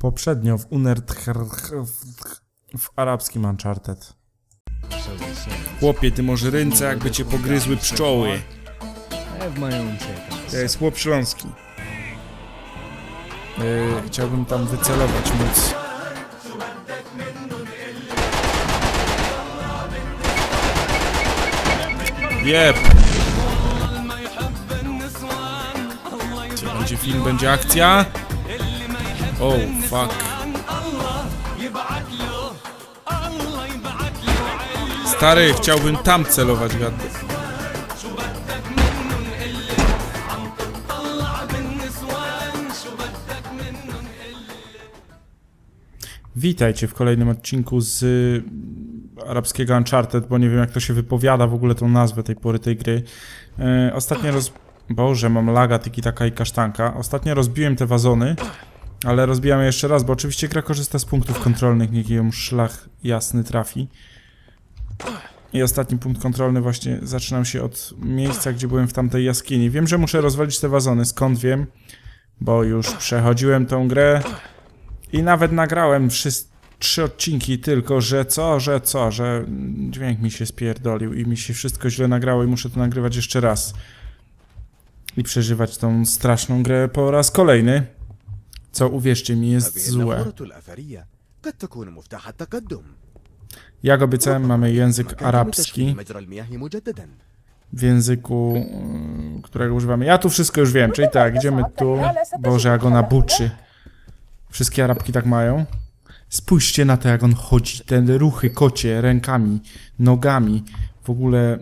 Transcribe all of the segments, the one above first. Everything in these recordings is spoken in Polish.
Poprzednio w Unert w arabskim Uncharted. Chłopie, ty może ręce jakby cię pogryzły pszczoły. To jest chłop śląski. Yy, chciałbym tam wycelować móc. Jep. Będzie film, będzie akcja? Oh, fuck. Stary, chciałbym tam celować, gadkę. Witajcie w kolejnym odcinku z y, arabskiego Uncharted, bo nie wiem jak to się wypowiada w ogóle tą nazwę tej pory tej gry. E, ostatnio roz... Boże, mam laga, tiki taka i kasztanka. Ostatnio rozbiłem te wazony, ale rozbijam je jeszcze raz, bo oczywiście gra korzysta z punktów kontrolnych, niech ją szlach jasny trafi. I ostatni punkt kontrolny właśnie zaczynał się od miejsca, gdzie byłem w tamtej jaskini. Wiem, że muszę rozwalić te wazony, skąd wiem? Bo już przechodziłem tą grę i nawet nagrałem wszyscy trzy odcinki, tylko że co, że co, że dźwięk mi się spierdolił i mi się wszystko źle nagrało i muszę to nagrywać jeszcze raz. I przeżywać tą straszną grę po raz kolejny co uwierzcie mi jest złe. Jak obiecałem, mamy język arabski w języku, mm, którego używamy. Ja tu wszystko już wiem, czyli tak, idziemy tu. Boże, jak ona buczy. Wszystkie Arabki tak mają. Spójrzcie na to, jak on chodzi, te ruchy kocie, rękami, nogami. W ogóle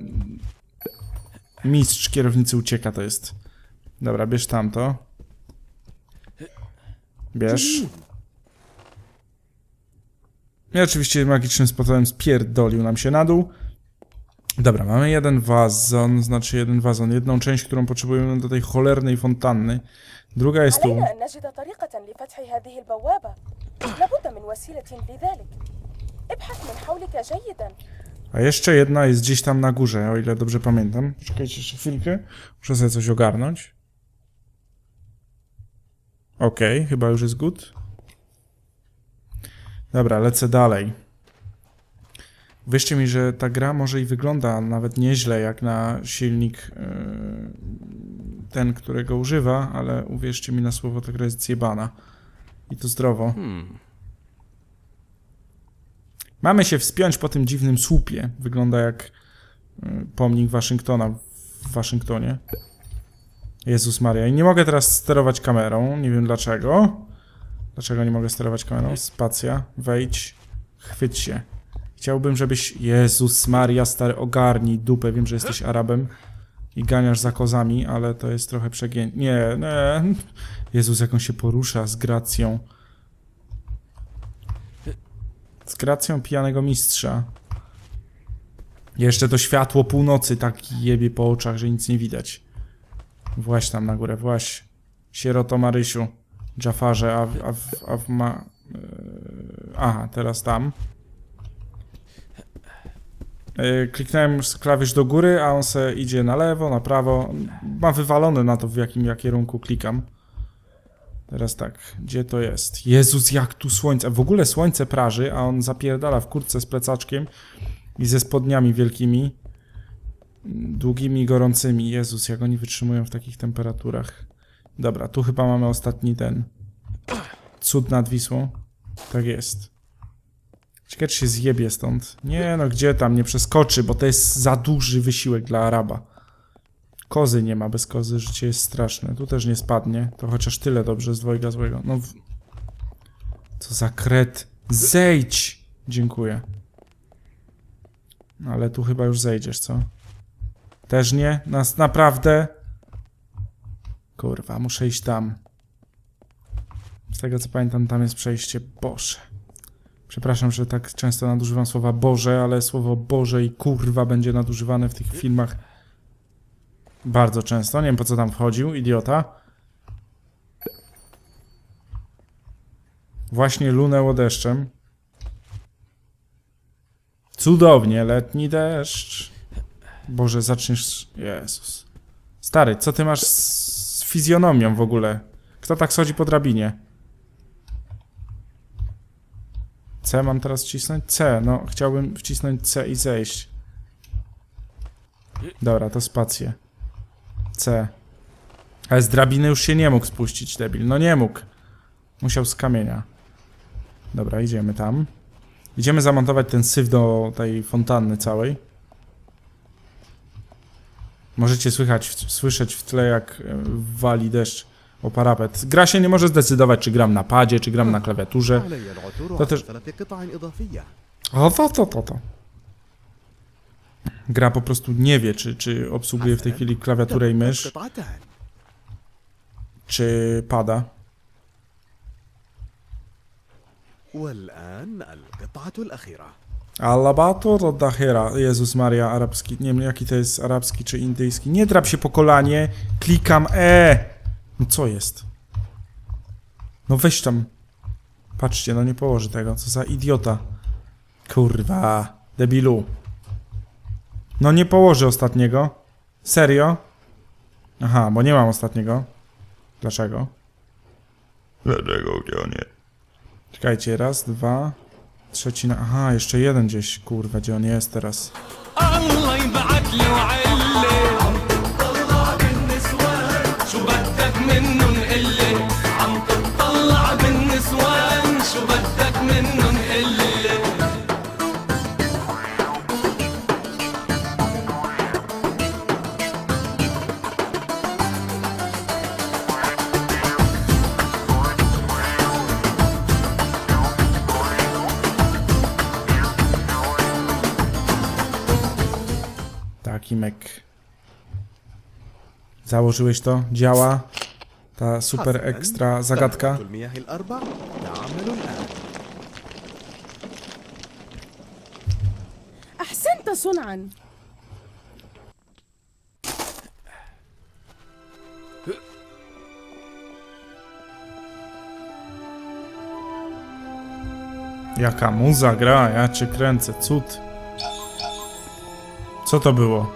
mistrz kierownicy ucieka to jest. Dobra, bierz tamto. Bierz. I oczywiście magicznym sposobem spierdolił nam się na dół. Dobra, mamy jeden wazon, znaczy jeden wazon, jedną część, którą potrzebujemy do tej cholernej fontanny. Druga jest tu. A jeszcze jedna jest gdzieś tam na górze, o ile dobrze pamiętam. Czekajcie jeszcze chwilkę, muszę sobie coś ogarnąć. Okej, chyba już jest good. Dobra, lecę dalej. Wierzcie mi, że ta gra może i wygląda nawet nieźle jak na silnik yy, ten, którego używa, ale uwierzcie mi na słowo, ta gra jest zjebana. I to zdrowo. Mamy się wspiąć po tym dziwnym słupie. Wygląda jak y, pomnik Waszyngtona w Waszyngtonie. Jezus Maria. I nie mogę teraz sterować kamerą. Nie wiem dlaczego. Dlaczego nie mogę sterować kamerą? Spacja. Wejdź. Chwyć się. Chciałbym, żebyś... Jezus Maria, stary, ogarnij dupę. Wiem, że jesteś Arabem i ganiasz za kozami, ale to jest trochę przegięcie. Nie, nie. Jezus, jak on się porusza z gracją. Z gracją pijanego mistrza. Jeszcze to światło północy tak jebie po oczach, że nic nie widać. Właś tam na górę, właś. Sieroto Marysiu. Jafarze, a, w- a, a w ma... Yy, aha, teraz tam. Yy, kliknąłem z klawisz do góry, a on se idzie na lewo, na prawo. Ma wywalone na to, w jakim ja kierunku klikam. Teraz tak, gdzie to jest? Jezus, jak tu słońce. W ogóle słońce praży, a on zapierdala w kurtce z plecaczkiem i ze spodniami wielkimi, długimi, gorącymi. Jezus, jak oni wytrzymują w takich temperaturach. Dobra, tu chyba mamy ostatni ten cud nad Wisłą. Tak jest. Ciekawe, się zjebie stąd. Nie no, gdzie tam, nie przeskoczy, bo to jest za duży wysiłek dla Araba. Kozy nie ma, bez kozy życie jest straszne. Tu też nie spadnie, to chociaż tyle dobrze z dwojga złego. No, w... co za kret. Zejdź! Dziękuję. Ale tu chyba już zejdziesz, co? Też nie? Nas naprawdę? Kurwa, muszę iść tam. Z tego co pamiętam, tam jest przejście. Boże. Przepraszam, że tak często nadużywam słowa Boże, ale słowo Boże i kurwa będzie nadużywane w tych filmach bardzo często. Nie wiem po co tam wchodził, idiota. Właśnie lunęło deszczem. Cudownie, letni deszcz. Boże, zaczniesz. Jezus. Stary, co ty masz z fizjonomią w ogóle? Kto tak schodzi po drabinie? C mam teraz wcisnąć? C, no chciałbym wcisnąć C i zejść. Dobra, to spację. C. Ale z drabiny już się nie mógł spuścić, debil. No nie mógł. Musiał z kamienia. Dobra, idziemy tam. Idziemy zamontować ten syf do tej fontanny całej. Możecie słychać, słyszeć w tle jak e, wali deszcz o parapet. Gra się nie może zdecydować, czy gram na padzie, czy gram na klawiaturze. علي العثور لا على تج- ثلاث قطع إضافية O, to, to, to, to. Gra po prostu nie wie, czy, czy obsługuje w tej chwili klawiaturę i تبقى mysz, قطعتان czy pada. والآن القطعة الأخيرة Alabato do Dahera. Jezus Maria, arabski. Nie wiem, jaki to jest arabski czy indyjski. Nie drap się po kolanie. Klikam E. No co jest? No weź tam. Patrzcie, no nie położy tego. Co za idiota. Kurwa. Debilu. No nie położy ostatniego. Serio? Aha, bo nie mam ostatniego. Dlaczego? Dlaczego jest? Czekajcie, raz, dwa, trzeci na... Aha, jeszcze jeden gdzieś, kurwa, gdzie on jest teraz. Taki mek. Założyłeś to? Działa? Ta super حسناً. ekstra zagadka? دورة المياه الأربع تعمل الآن أحسنت صنعا Jaka muza gra, ja cię kręcę, cud. Co to było?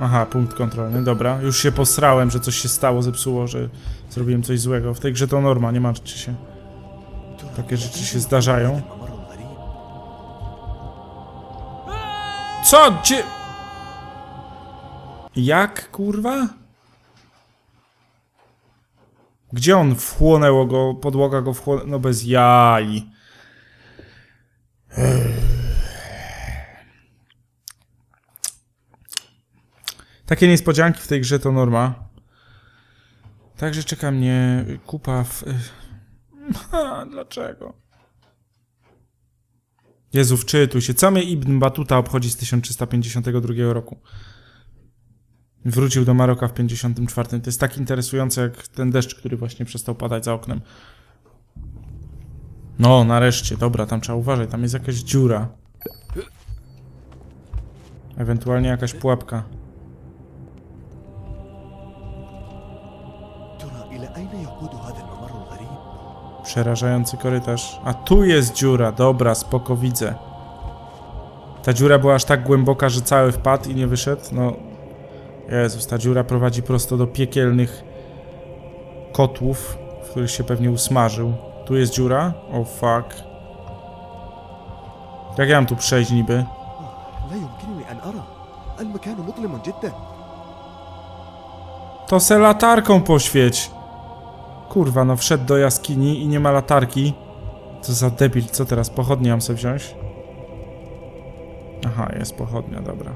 Aha, punkt kontrolny, dobra. Już się posrałem, że coś się stało, zepsuło, że zrobiłem coś złego. W tej grze to norma, nie martwcie się. Takie rzeczy się zdarzają. Co? Gdzie? Jak, kurwa? Gdzie on wchłonęło go? Podłoga go wchłonęła? No bez jaj. Ech. Takie niespodzianki w tej grze to norma. Także czeka mnie kupa w... Ha, dlaczego? Jezu, wczytuj się. Co mnie Ibn Batuta obchodzi z 1352 roku? Wrócił do Maroka w 54. To jest tak interesujące jak ten deszcz, który właśnie przestał padać za oknem. No, nareszcie. Dobra, tam trzeba uważać. Tam jest jakaś dziura. Ewentualnie jakaś pułapka. Przerażający korytarz. A tu jest dziura, dobra, spoko widzę. Ta dziura była aż tak głęboka, że cały wpadł i nie wyszedł. No. Jezus, ta dziura prowadzi prosto do piekielnych kotłów, w których się pewnie usmażył. Tu jest dziura? O oh, fuck. Jak ja mam tu przejść niby? To se latarką poświeć. Kurwa, no wszedł do jaskini i nie ma latarki. Co za debil, co teraz? Pochodnie mam sobie wziąć? Aha, jest pochodnia, dobra.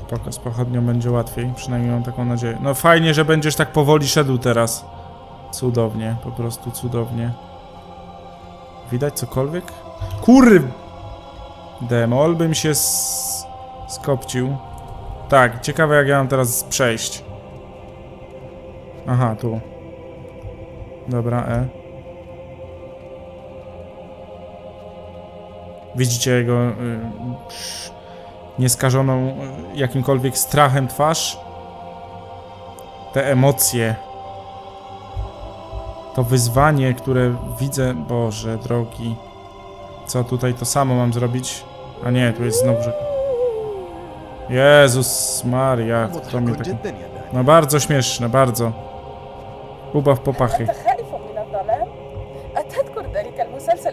Spoko, z pochodnią będzie łatwiej, przynajmniej mam taką nadzieję. No fajnie, że będziesz tak powoli szedł teraz. Cudownie, po prostu cudownie. Widać cokolwiek? Kurw! Demol bym się skopcił. Tak, ciekawe jak ja mam teraz przejść. Aha, tu. Dobra, E. Widzicie jego y, nieskażoną y, jakimkolwiek strachem twarz? Te emocje. To wyzwanie, które widzę. Boże, drogi. Co tutaj to samo mam zrobić? A nie, tu jest znowu. Jezus Maria, kto mnie tak... No bardzo śmieszne, bardzo. Ubaw popachy. أنت خائف من الظلام؟ أتتك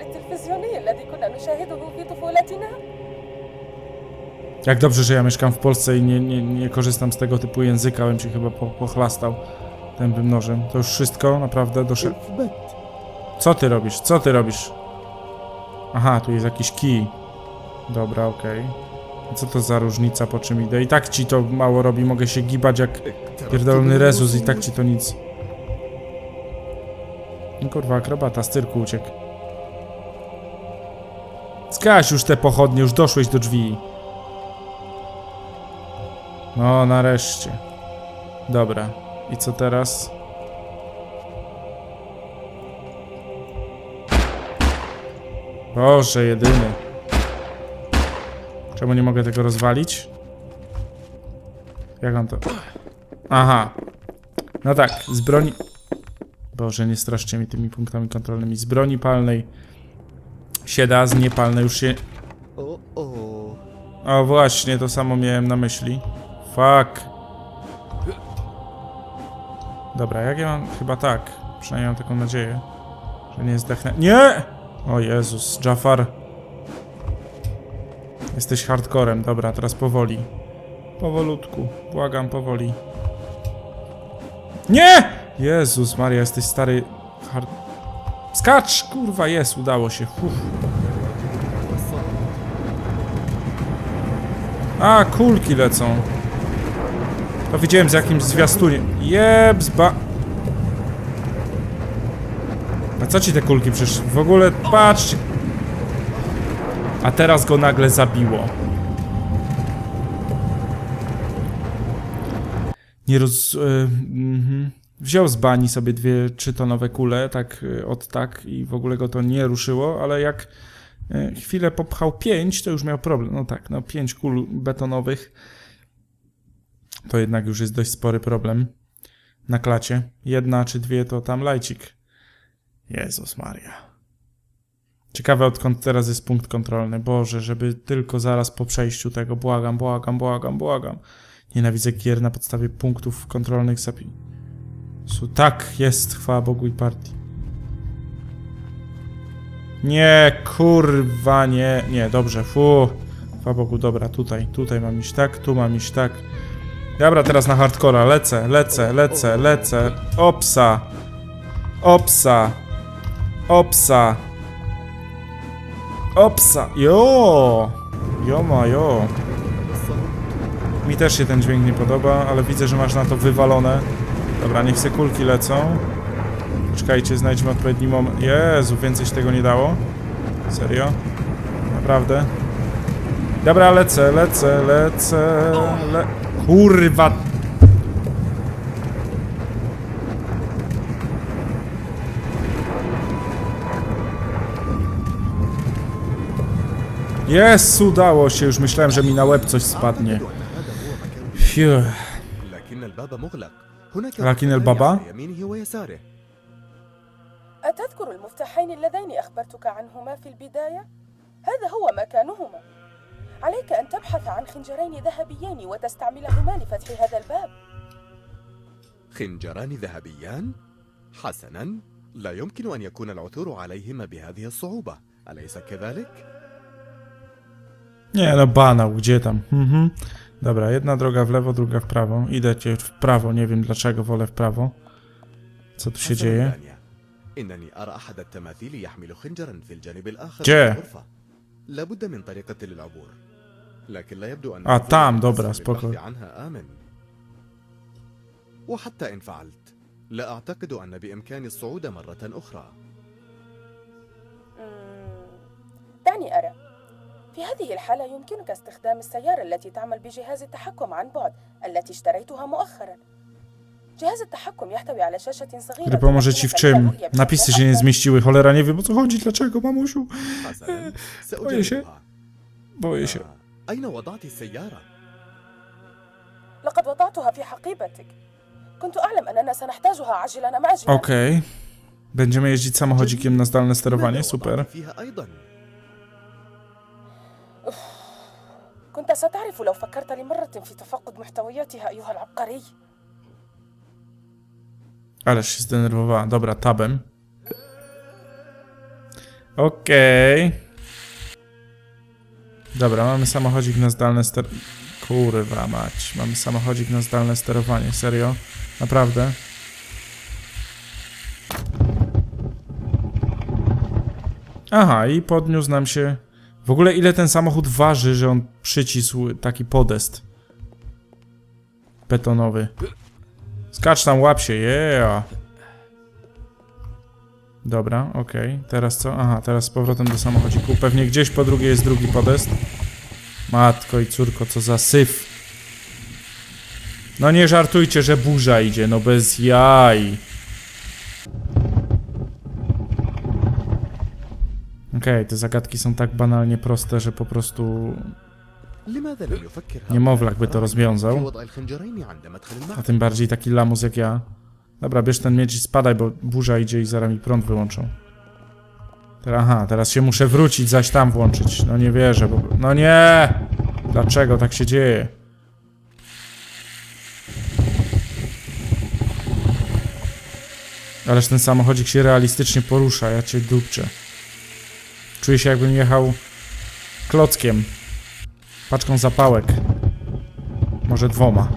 التلفزيوني الذي كنا نشاهده في طفولتنا Jak dobrze, że ja mieszkam w Polsce i nie, nie, nie korzystam z tego typu języka, bym ci chyba po, pochlastał tępym nożem. To już wszystko, naprawdę, doszedł. اثبت Co ty robisz? Co ty robisz? Aha, tu jest jakiś kij. Dobra, okej. Co to za różnica, po czym idę? I tak ci to mało robi, mogę się gibać jak اقتربت pierdolony من rezus i الوصول. tak ci to nic. No kurwa, akrobata z cyrku uciekł. Zgaś już te pochodnie, już doszłeś do drzwi. No, nareszcie. Dobra. I co teraz? Boże, jedyny. Czemu nie mogę tego rozwalić? Jak on to... Aha. No tak, z broni... Boże, nie straszcie mi tymi punktami kontrolnymi. Z broni palnej się da, z niepalnej już się... O właśnie, to samo miałem na myśli. Fuck. Dobra, jak ja mam? Chyba tak. Przynajmniej mam taką nadzieję, że nie zdechnę. Nie! O Jezus, Jafar. Jesteś hardcorem. Dobra, teraz powoli. Powolutku. Błagam, powoli. Nie! Jezus Maria, jesteś stary... Hard... Skacz! Kurwa, jest, udało się. Uff. A, kulki lecą. To widziałem z jakimś zwiastunie. Jebs, ba... A co ci te kulki przecież? W ogóle, patrzcie. A teraz go nagle zabiło. Nie roz... y, mhm. Wziął z bani sobie dwie trzytonowe kule, tak y, od tak i w ogóle go to nie ruszyło, ale jak y, chwilę popchał pięć, to już miał problem. No tak, no pięć kul betonowych to jednak już jest dość spory problem na klacie. Jedna czy dwie to tam lajcik. Jezus Maria. Ciekawe odkąd teraz jest punkt kontrolny. Boże, żeby tylko zaraz po przejściu tego. Błagam, błagam, błagam, błagam. Nienawidzę gier na podstawie punktów kontrolnych zapi... Su, tak, jest, chwała Bogu i partii. Nie, kurwa, nie, nie, dobrze, fu. Chwała Bogu, dobra, tutaj, tutaj mam iść tak, tu mam iść tak. Dobra, teraz na hardcora, lecę, lecę, lecę, lecę. Opsa. Opsa. Opsa. Opsa. Jo. Joma, jo. Mi też się ten dźwięk nie podoba, ale widzę, że masz na to wywalone. Dobra, niech se kulki lecą. Czekajcie, znajdziemy odpowiedni moment. Jezu, więcej się tego nie dało. Serio? Naprawdę? Dobra, lecę, lecę, lecę, le... Kurwa! Jest, udało się, już myślałem, że mi na łeb coś spadnie. Fiuh. هناك لكن البابا؟ على يمينه ويساره أتذكر المفتاحين اللذين أخبرتك عنهما في البداية؟ هذا هو مكانهما عليك أن تبحث عن خنجرين ذهبيين وتستعملهما لفتح هذا الباب خنجران ذهبيان حسنا لا يمكن أن يكون العثور عليهما بهذه الصعوبة أليس كذلك؟ Nie no, banał, gdzie tam? Mhm. Dobra, jedna droga w lewo, druga w prawo. Idę cię w prawo, nie wiem dlaczego wolę w prawo. Co tu się حسناً dzieje? دانيا. إنني أرى أحد التماثيل يحمل خنجرا في الجانب الآخر جاء. من الغرفة لابد من طريقة للعبور لكن لا يبدو أن آه، العثور تام، بالنسبة دبرة، للبحث سبوكو. عنها آمن وحتى إن فعلت لا أعتقد أن بإمكاني الصعود مرة أخرى في هذه الحالة يمكنك استخدام السيارة التي تعمل بجهاز التحكم عن بعد التي اشتريتها مؤخرا جهاز التحكم يحتوي على شاشة صغيرة Który pomoże ci w czym? Napisy się nie zmieściły, cholera nie wiem o co chodzi, dlaczego, mamusiu? boję się. Boję się. أين وضعت السيارة؟ لقد وضعتها في حقيبتك كنت أعلم أننا سنحتاجها عاجلا أم آجلا Okej. Będziemy jeździć samochodzikiem na zdalne sterowanie, super. وضعت فيها أيضا كنت ستعرف لو فكرت لمرة في تفقد محتوياتها أيها العبقري Ależ się zdenerwowała. Dobra, tabem. Okej. Dobra, mamy samochodzik na zdalne ster... Kurwa mać. Mamy samochodzik na zdalne sterowanie. Serio? Naprawdę? Aha, i podniósł nam się... w ogóle ile ten samochód waży, że on przycisł taki podest betonowy. Skacz tam, łap się, yeah! Dobra, okej. Teraz co? Aha, teraz z powrotem do samochodziku. Pewnie gdzieś po drugiej jest drugi podest. Matko i córko, co za syf. No nie żartujcie, że burza idzie, no bez jaj. Okej, okay, te zagadki są tak banalnie proste, że po prostu niemowlak by to rozwiązał. A tym bardziej taki lamus jak ja. Dobra, bierz ten miecz i spadaj, bo burza idzie i zaraz mi prąd wyłączą. Aha, teraz się muszę wrócić, zaś tam włączyć. No nie wierzę, bo... No nie! Dlaczego tak się dzieje? Ależ ten samochodzik się realistycznie porusza, ja cię dupczę. Czuję się jakbym jechał klockiem. Paczką zapałek. Może dwoma.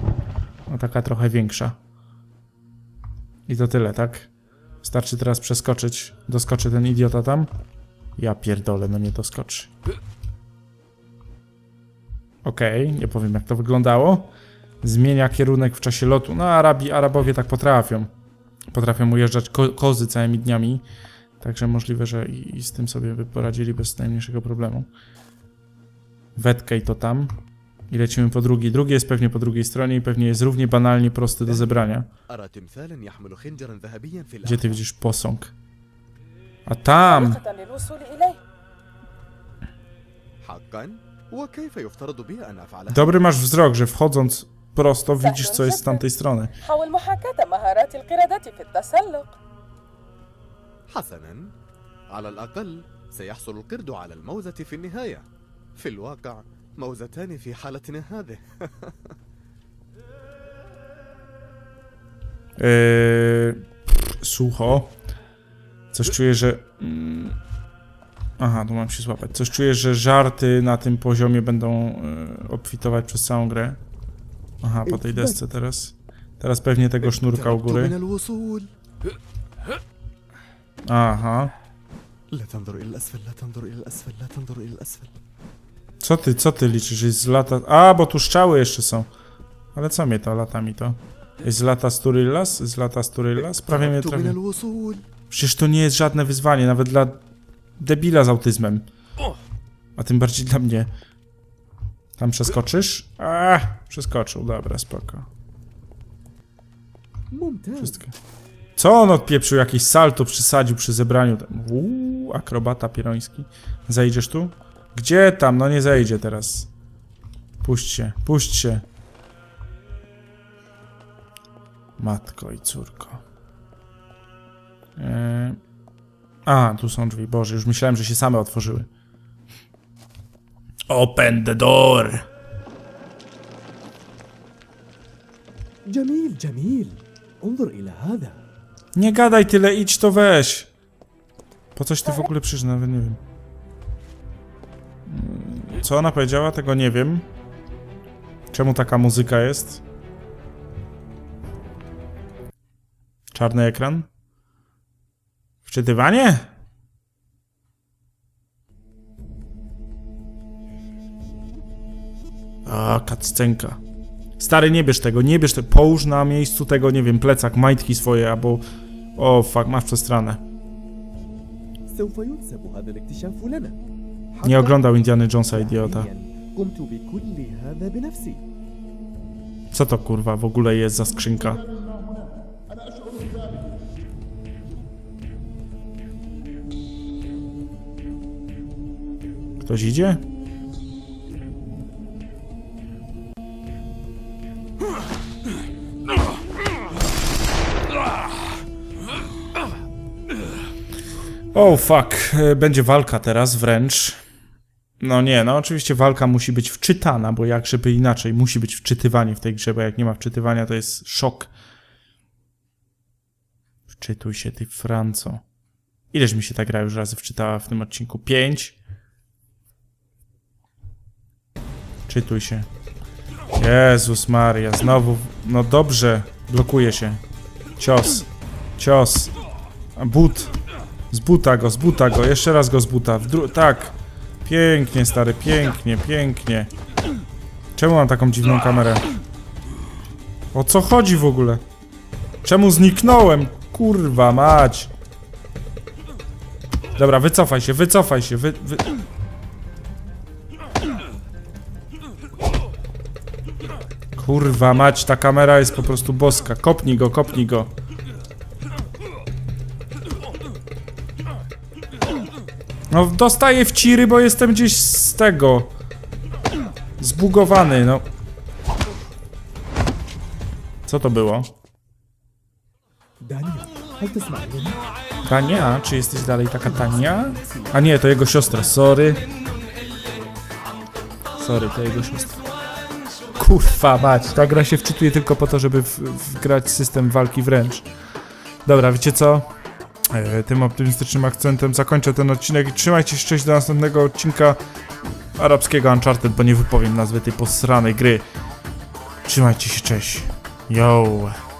No taka trochę większa. I to tyle, tak? Wystarczy teraz przeskoczyć. Doskoczy ten idiota tam? Ja pierdolę, no nie doskoczy. Okej, nie powiem jak to wyglądało. Zmienia kierunek w czasie lotu. No Arabi, Arabowie tak potrafią. Potrafią ujeżdżać ko kozy całymi dniami. Także możliwe, że i, i z tym sobie by poradzili bez najmniejszego problemu. Wetkę i to tam. I lecimy po drugi. Drugi jest pewnie po drugiej stronie i pewnie jest równie banalnie prosty do zebrania. Gdzie ty widzisz posąg? A tam! Dobry masz wzrok, że wchodząc prosto widzisz co jest z tamtej strony. حسنا على الأقل سيحصل القرد على الموزة في النهاية في الواقع موزتان في حالتنا هذه Yy, sucho. Coś czuję, że... mm, Aha, tu mam się złapać. Coś czuję, że żarty na tym poziomie będą yy, obfitować przez całą grę. Aha, po tej desce teraz. Teraz pewnie tego sznurka u góry. الوصول Aha. لا تنظر إلى الأسفل لا تنظر إلى الأسفل لا تنظر إلى الأسفل Co ty, co ty liczysz? Jest z lata... A, bo tu strzały jeszcze są. Ale co mnie to latami to? Jest z lata Sturyllas? Z lata Sturyllas? Prawie mnie اقتربت من trafi. الوصول Przecież to nie jest żadne wyzwanie, nawet dla debila z autyzmem. A tym bardziej dla mnie. Tam przeskoczysz? A, przeskoczył, dobra, spoko. ممتاز Wszystko. Co on odpieprzył? Jakiś salto przysadził przy zebraniu. Tam. Uuu, akrobata pieroński. Zejdziesz tu? Gdzie tam? No nie zejdzie teraz. Puść się, puść się. Matko i córko. Eee... A, tu są drzwi. Boże, już myślałem, że się same otworzyły. Open the door! جميل جميل انظر إلى هذا nie gadaj tyle, idź to weź. Po coś ty w ogóle przyszedł, nawet nie wiem. Mm, Co ona powiedziała, tego nie wiem. Czemu taka muzyka jest? Czarny ekran? Wczytywanie? A, kaccenka. Stary, nie bierz tego, nie bierz tego. Połóż na miejscu tego, nie wiem, plecak, majtki swoje, albo... O, oh, fuck, masz przestranę. Nie oglądał Indiana Jonesa, idiota. Co to kurwa w ogóle jest za skrzynka? Ktoś idzie? Oh, fuck, E, będzie walka teraz wręcz. No nie, no oczywiście walka musi być wczytana, bo jak żeby inaczej, musi być wczytywanie w tej grze, bo jak nie ma wczytywania, to jest szok. Wczytuj się, ty Franco. Ileż mi się ta gra już razy wczytała w tym odcinku? Pięć? Czytuj się. Jezus Maria, znowu. No dobrze, blokuje się. Cios. Cios. But. Z buta go, z buta go. Jeszcze raz go z buta. W dru- tak. Pięknie, stary, pięknie, pięknie. Czemu mam taką dziwną kamerę? O co chodzi w ogóle? Czemu zniknąłem? Kurwa mać. Dobra, wycofaj się, wycofaj się, wy... wy... Kurwa mać, ta kamera jest po prostu boska. Kopnij go, kopnij go. No, dostaję w ciry, bo jestem gdzieś z tego. Zbugowany, no. Co to było? Tania? Czy jesteś dalej taka Tania? A nie, to jego siostra, sorry. Sorry, to jego siostra. Kurwa mać, ta gra się wczytuje tylko po to, żeby wgrać system walki wręcz. Dobra, wiecie co? E, tym optymistycznym akcentem zakończę ten odcinek i trzymajcie się cześć do następnego odcinka arabskiego Uncharted, bo nie wypowiem nazwy tej posranej gry. Trzymajcie się, cześć. Yo.